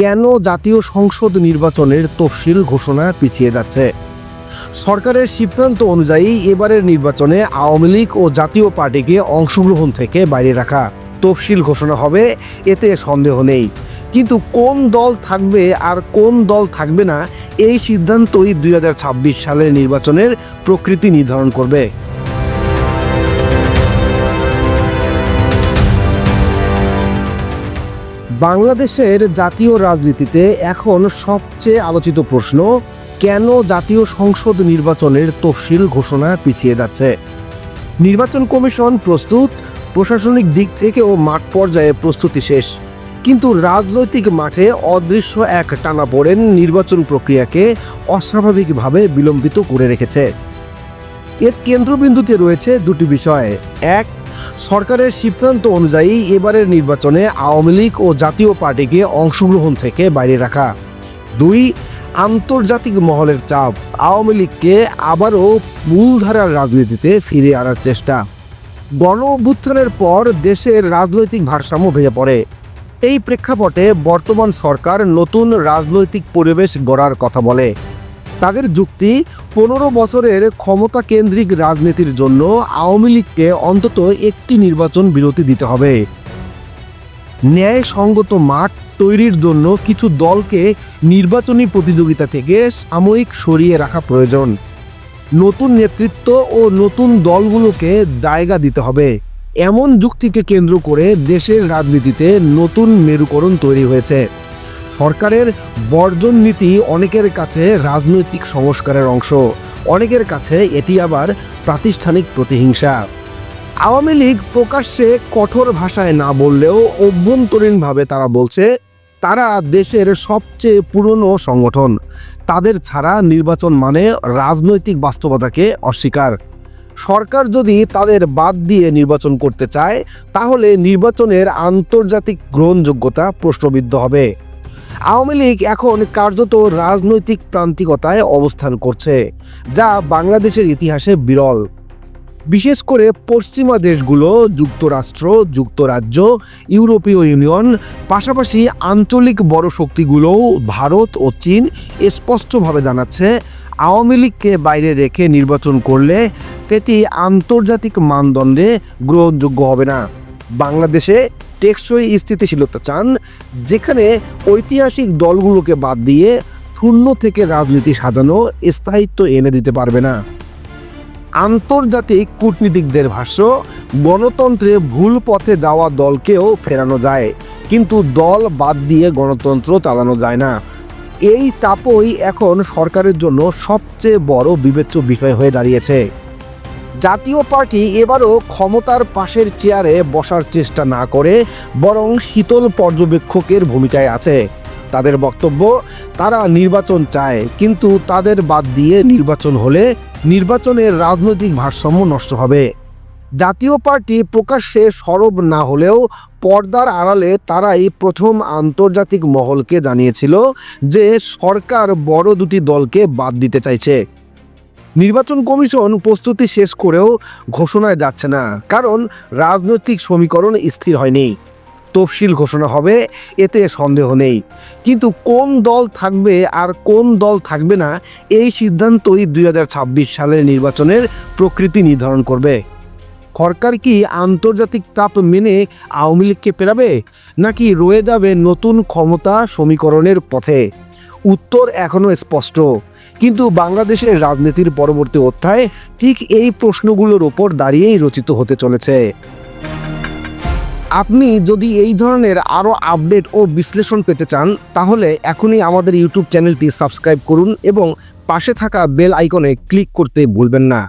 কেন জাতীয় সংসদ নির্বাচনের তফসিল ঘোষণা পিছিয়ে যাচ্ছে? সরকারের সিদ্ধান্ত অনুযায়ী এবারের নির্বাচনে আওয়ামী লীগ ও জাতীয় পার্টিকে অংশগ্রহণ থেকে বাইরে রাখা তফসিল ঘোষণা হবে, এতে সন্দেহ নেই। কিন্তু কোন দল থাকবে আর কোন দল থাকবে না, এই সিদ্ধান্তই দুই হাজার ছাব্বিশ সালের নির্বাচনের প্রকৃতি নির্ধারণ করবে। বাংলাদেশের জাতীয় রাজনীতিতে এখন সবচেয়ে আলোচিত প্রশ্ন, কেন জাতীয় সংসদ নির্বাচনের তফসিল ঘোষণা পিছিয়ে যাচ্ছে? নির্বাচন কমিশন প্রস্তুত, প্রশাসনিক দিক থেকে ও মাঠ পর্যায়ে প্রস্তুতি শেষ। কিন্তু রাজনৈতিক মাঠে অদৃশ্য এক টানাপোড়েন নির্বাচন প্রক্রিয়াকে অস্বাভাবিকভাবে বিলম্বিত করে রেখেছে। এর কেন্দ্রবিন্দুতে রয়েছে দুটি বিষয়। এক সরকারের সিদ্ধান্ত অনুযায়ী এবারের নির্বাচনে আওয়ামী লীগ ও জাতীয় পার্টিকে অংশগ্রহণ থেকে বাইরে রাখা। দুই, আন্তর্জাতিক মহলের চাপ। আওয়ামী লীগকে আবারও মূলধারার রাজনীতিতে ফিরে আনার চেষ্টা। গণ অভ্যুত্থানের পর দেশের রাজনৈতিক ভারসাম্য ভেঙে পড়ে। এই প্রেক্ষাপটে বর্তমান সরকার নতুন রাজনৈতিক পরিবেশ গড়ার কথা বলে। তাদের যুক্তি পনেরো বছরের ক্ষমতা কেন্দ্রিক রাজনীতির জন্য আওয়ামী লীগকে অন্তত একটি নির্বাচন বিরতি দিতে হবে। ন্যায়সঙ্গত মাঠ তৈরির জন্য কিছু দলকে নির্বাচনী প্রতিযোগিতা থেকে সাময়িক সরিয়ে রাখা প্রয়োজন। নতুন নেতৃত্ব ও নতুন দলগুলোকে জায়গা দিতে হবে। এমন যুক্তিকে কেন্দ্র করে দেশের রাজনীতিতে নতুন মেরুকরণ তৈরি হয়েছে। সরকারের বর্জন নীতি অনেকের কাছে রাজনৈতিক সংস্কারের অংশ। অনেকের কাছে এটি আবার প্রাতিষ্ঠানিক প্রতিহিংসা। আওয়ামী লীগ প্রকাশ্যে কঠোর ভাষায় না বললেও অভ্যন্তরীণভাবে তারা বলছে, তারা দেশের সবচেয়ে পুরনো সংগঠন। তাদের ছাড়া নির্বাচন মানে রাজনৈতিক বাস্তবতাকে অস্বীকার। সরকার যদি তাদের বাদ দিয়ে নির্বাচন করতে চায়, তাহলে নির্বাচনের আন্তর্জাতিক গ্রহণযোগ্যতা প্রশ্নবিদ্ধ হবে। আওয়ামী লীগ এখন কার্যত রাজনৈতিক প্রান্তিকতায় অবস্থান করছে, যা বাংলাদেশের ইতিহাসে বিরল। বিশেষ করে পশ্চিমা দেশগুলো, যুক্তরাষ্ট্র, যুক্তরাজ্য, ইউরোপীয় ইউনিয়ন, পাশাপাশি আঞ্চলিক বড় শক্তিগুলোও ভারত ও চীন স্পষ্টভাবে জানাচ্ছে, আওয়ামী লীগকে বাইরে রেখে নির্বাচন করলে এটি আন্তর্জাতিক মানদণ্ডে গ্রহণযোগ্য হবে না। বাংলাদেশে টেকসই স্থিতিশীলতা চান, যেখানে ঐতিহাসিক দলগুলোকে বাদ দিয়ে শূন্য থেকে রাজনীতি সাজানো স্থায়িত্ব এনে দিতে পারবে না। আন্তর্জাতিক কূটনীতিকদের ভাষ্য, গণতন্ত্রে ভুল পথে যাওয়া দলকেও ফেরানো যায়, কিন্তু দল বাদ দিয়ে গণতন্ত্র চালানো যায় না। এই চাপই এখন সরকারের জন্য সবচেয়ে বড় বিবেচ্য বিষয় হয়ে দাঁড়িয়েছে। জাতীয় পার্টি এবারও ক্ষমতার পাশের চেয়ারে বসার চেষ্টা না করে বরং শীতল পর্যবেক্ষকের ভূমিকায় আছে। তাদের বক্তব্য, তারা নির্বাচন চায়, কিন্তু তাদের বাদ দিয়ে নির্বাচন হলে নির্বাচনের রাজনৈতিক ভারসাম্য নষ্ট হবে। জাতীয় পার্টি প্রকাশ্যে সরব না হলেও পর্দার আড়ালে তারাই প্রথম আন্তর্জাতিক মহলকে জানিয়েছিল যে সরকার বড় দুটি দলকে বাদ দিতে চাইছে। নির্বাচন কমিশন প্রস্তুতি শেষ করেও ঘোষণায় যাচ্ছে না, কারণ রাজনৈতিক সমীকরণ স্থির হয়নি। তফসিল ঘোষণা হবে, এতে সন্দেহ নেই। কিন্তু কোন দল থাকবে আর কোন দল থাকবে না, এই সিদ্ধান্তই দুই হাজার ছাব্বিশ সালের নির্বাচনের প্রকৃতি নির্ধারণ করবে। সরকার কি আন্তর্জাতিক তাপ মেনে আওয়ামী লীগকে পেরাবে, নাকি রয়ে যাবে নতুন ক্ষমতা সমীকরণের পথে? উত্তর এখনও স্পষ্ট। কিন্তু বাংলাদেশের রাজনীতির পরবর্তী অধ্যায় ঠিক এই প্রশ্নগুলোর ওপর দাঁড়িয়েই রচিত হতে চলেছে। আপনি যদি এই ধরনের আরও আপডেট ও বিশ্লেষণ পেতে চান, তাহলে এখনই আমাদের ইউটিউব চ্যানেলটি সাবস্ক্রাইব করুন এবং পাশে থাকা বেল আইকনে ক্লিক করতে ভুলবেন না।